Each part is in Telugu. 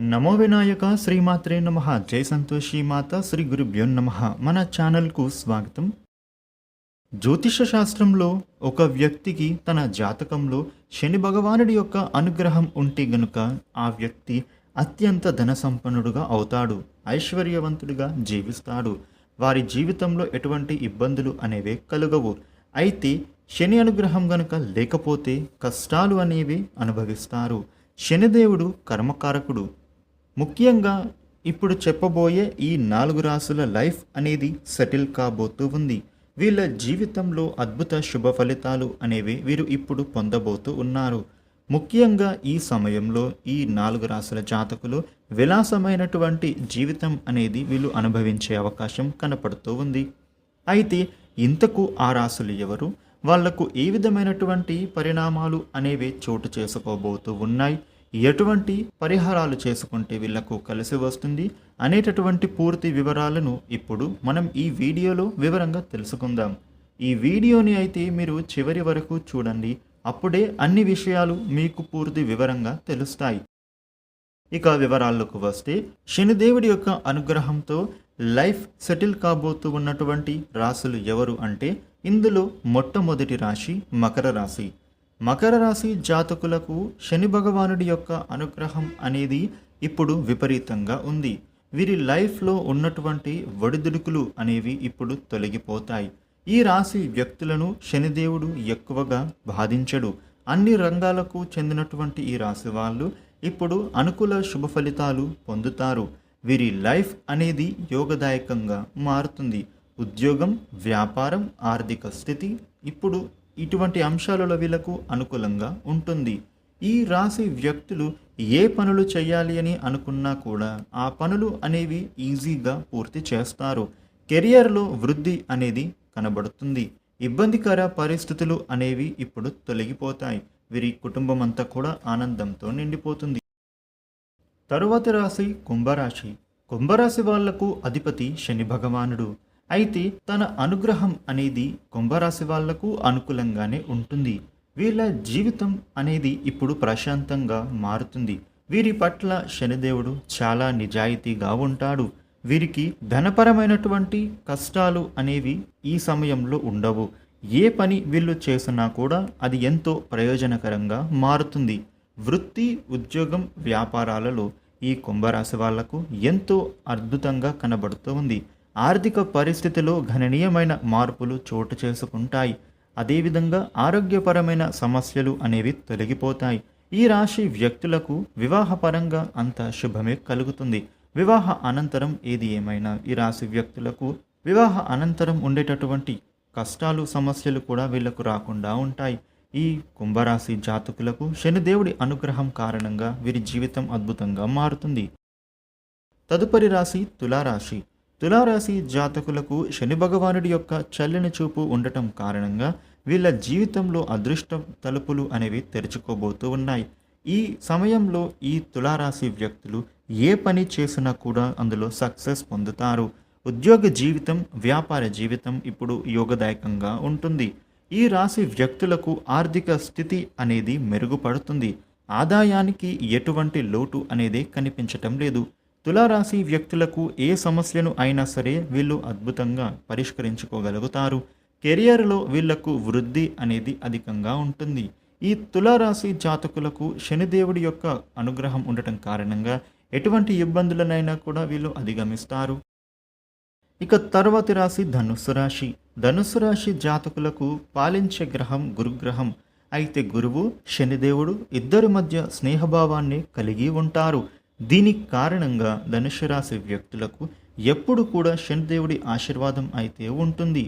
నమో వినాయక శ్రీమాత్రే నమ జై సంతోషి మాత శ్రీ గురుభ్యో నమ. మన ఛానల్కు స్వాగతం. జ్యోతిష శాస్త్రంలో ఒక వ్యక్తికి తన జాతకంలో శని భగవానుడి యొక్క అనుగ్రహం ఉంటే గనుక ఆ వ్యక్తి అత్యంత ధన సంపన్నుడుగా అవుతాడు ఐశ్వర్యవంతుడిగా జీవిస్తాడు. వారి జీవితంలో ఎటువంటి ఇబ్బందులు అనేవి కలుగవు. అయితే శని అనుగ్రహం గనుక లేకపోతే కష్టాలు అనేవి అనుభవిస్తారు. శనిదేవుడు కర్మకారకుడు. ముఖ్యంగా ఇప్పుడు చెప్పబోయే ఈ నాలుగు రాసుల లైఫ్ అనేది సెటిల్ కాబోతూ ఉంది. వీళ్ళ జీవితంలో అద్భుత శుభ ఫలితాలు అనేవి వీరు ఇప్పుడు పొందబోతూ ఉన్నారు. ముఖ్యంగా ఈ సమయంలో ఈ నాలుగు రాసుల జాతకులు విలాసమైనటువంటి జీవితం అనేది వీళ్ళు అనుభవించే అవకాశం కనపడుతూ ఉంది. అయితే ఇంతకు ఆ రాసులు ఎవరు? వాళ్ళకు ఏ విధమైనటువంటి పరిణామాలు అనేవి చోటు చేసుకోబోతూ ఉన్నాయి? ఎటువంటి పరిహారాలు చేసుకుంటే వీళ్ళకు కలిసి వస్తుంది అనేటటువంటి పూర్తి వివరాలను ఇప్పుడు మనం ఈ వీడియోలో వివరంగా తెలుసుకుందాం. ఈ వీడియోని అయితే మీరు చివరి వరకు చూడండి. అప్పుడే అన్ని విషయాలు మీకు పూర్తి వివరంగా తెలుస్తాయి. ఇక వివరాల్లోకి వస్తే శనిదేవుడి యొక్క అనుగ్రహంతో లైఫ్ సెటిల్ కాబోతూ ఉన్నటువంటి రాశులు ఎవరు అంటే ఇందులో మొట్టమొదటి రాశి మకర రాశి. మకర రాశి జాతకులకు శని భగవానుడి యొక్క అనుగ్రహం అనేది ఇప్పుడు విపరీతంగా ఉంది. వీరి లైఫ్లో ఉన్నటువంటి ఒడిదుడుకులు అనేవి ఇప్పుడు తొలగిపోతాయి. ఈ రాశి వ్యక్తులను శనిదేవుడు ఎక్కువగా బాధించడు. అన్ని రంగాలకు చెందినటువంటి ఈ రాశి వాళ్ళు ఇప్పుడు అనుకూల శుభ ఫలితాలు పొందుతారు. వీరి లైఫ్ అనేది యోగదాయకంగా మారుతుంది. ఉద్యోగం వ్యాపారం ఆర్థిక స్థితి ఇప్పుడు ఇటువంటి అంశాలలో వీళ్ళకు అనుకూలంగా ఉంటుంది. ఈ రాశి వ్యక్తులు ఏ పనులు చేయాలి అని అనుకున్నా కూడా ఆ పనులు అనేవి ఈజీగా పూర్తి చేస్తారు. కెరియర్లో వృద్ధి అనేది కనబడుతుంది. ఇబ్బందికర పరిస్థితులు అనేవి ఇప్పుడు తొలగిపోతాయి. వీరి కుటుంబం అంతా కూడా ఆనందంతో నిండిపోతుంది. తరువాతి రాశి కుంభరాశి. కుంభరాశి వాళ్ళకు అధిపతి శని భగవానుడు. అయితే తన అనుగ్రహం అనేది కుంభరాశి వాళ్ళకు అనుకూలంగానే ఉంటుంది. వీళ్ళ జీవితం అనేది ఇప్పుడు ప్రశాంతంగా మారుతుంది. వీరి పట్ల శనిదేవుడు చాలా నిజాయితీగా ఉంటాడు. వీరికి ధనపరమైనటువంటి కష్టాలు అనేవి ఈ సమయంలో ఉండవు. ఏ పని వీళ్ళు చేసినా కూడా అది ఎంతో ప్రయోజనకరంగా మారుతుంది. వృత్తి ఉద్యోగం వ్యాపారాలలో ఈ కుంభరాశి వాళ్ళకు ఎంతో అద్భుతంగా కనబడుతూ ఉంది. ఆర్థిక పరిస్థితిలో గణనీయమైన మార్పులు చోటు చేసుకుంటాయి. అదేవిధంగా ఆరోగ్యపరమైన సమస్యలు అనేవి తొలగిపోతాయి. ఈ రాశి వ్యక్తులకు వివాహపరంగా అంత శుభమే కలుగుతుంది. వివాహ అనంతరం ఏది ఏమైనా ఈ రాశి వ్యక్తులకు వివాహ అనంతరం ఉండేటటువంటి కష్టాలు సమస్యలు కూడా వీళ్ళకు రాకుండా ఉంటాయి. ఈ కుంభరాశి జాతకులకు శనిదేవుడి అనుగ్రహం కారణంగా వీరి జీవితం అద్భుతంగా మారుతుంది. తదుపరి రాశి తులారాశి. తులారాశి జాతకులకు శని భగవానుడి యొక్క చల్లని చూపు ఉండటం కారణంగా వీళ్ళ జీవితంలో అదృష్ట తలుపులు అనేవి తెరుచుకోబోతూ ఉన్నాయి. ఈ సమయంలో ఈ తులారాశి వ్యక్తులు ఏ పని చేసినా కూడా అందులో సక్సెస్ పొందుతారు. ఉద్యోగ జీవితం వ్యాపార జీవితం ఇప్పుడు యోగదాయకంగా ఉంటుంది. ఈ రాశి వ్యక్తులకు ఆర్థిక స్థితి అనేది మెరుగుపడుతుంది. ఆదాయానికి ఎటువంటి లోటు అనేది కనిపించటం లేదు. తులారాశి వ్యక్తులకు ఏ సమస్యను అయినా సరే వీళ్ళు అద్భుతంగా పరిష్కరించుకోగలుగుతారు. కెరియర్లో వీళ్ళకు వృద్ధి అనేది అధికంగా ఉంటుంది. ఈ తులారాశి జాతకులకు శనిదేవుడి యొక్క అనుగ్రహం ఉండటం కారణంగా ఎటువంటి ఇబ్బందులనైనా కూడా వీళ్ళు అధిగమిస్తారు. ఇక తర్వాతి రాశి ధనుస్సు రాశి. ధనుస్సు రాశి జాతకులకు పాలించే గ్రహం గురుగ్రహం. అయితే గురువు శనిదేవుడు ఇద్దరి మధ్య స్నేహభావాన్ని కలిగి ఉంటారు. దీనికి కారణంగా ధనుసు రాశి వ్యక్తులకు ఎప్పుడు కూడా శనిదేవుడి ఆశీర్వాదం అయితే ఉంటుంది.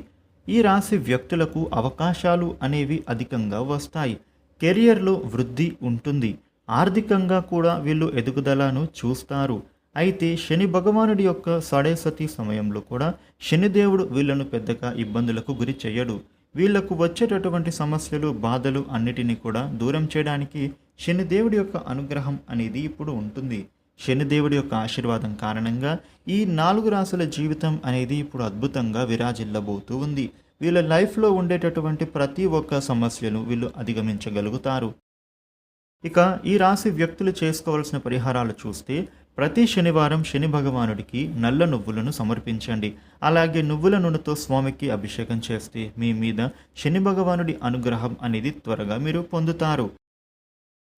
ఈ రాశి వ్యక్తులకు అవకాశాలు అనేవి అధికంగా వస్తాయి. కెరియర్లో వృద్ధి ఉంటుంది. ఆర్థికంగా కూడా వీళ్ళు ఎదుగుదలను చూస్తారు. అయితే శని భగవానుడి యొక్క సడేసతి సమయంలో కూడా శనిదేవుడు వీళ్ళను పెద్దగా ఇబ్బందులకు గురి చేయడు. వీళ్ళకు వచ్చేటటువంటి సమస్యలు బాధలు అన్నిటినీ కూడా దూరం చేయడానికి శనిదేవుడి యొక్క అనుగ్రహం అనేది ఇప్పుడు ఉంటుంది. శనిదేవుడి యొక్క ఆశీర్వాదం కారణంగా ఈ నాలుగు రాసుల జీవితం అనేది ఇప్పుడు అద్భుతంగా విరాజిల్లబోతూ ఉంది. వీళ్ళ లైఫ్లో ఉండేటటువంటి ప్రతి ఒక్క సమస్యను వీళ్ళు అధిగమించగలుగుతారు. ఇక ఈ రాశి వ్యక్తులు చేసుకోవాల్సిన పరిహారాలు చూస్తే ప్రతి శనివారం శని భగవానుడికి నల్ల నువ్వులను సమర్పించండి. అలాగే నువ్వుల నూనెతో స్వామికి అభిషేకం చేస్తే మీ మీద శని భగవానుడి అనుగ్రహం అనేది త్వరగా మీరు పొందుతారు.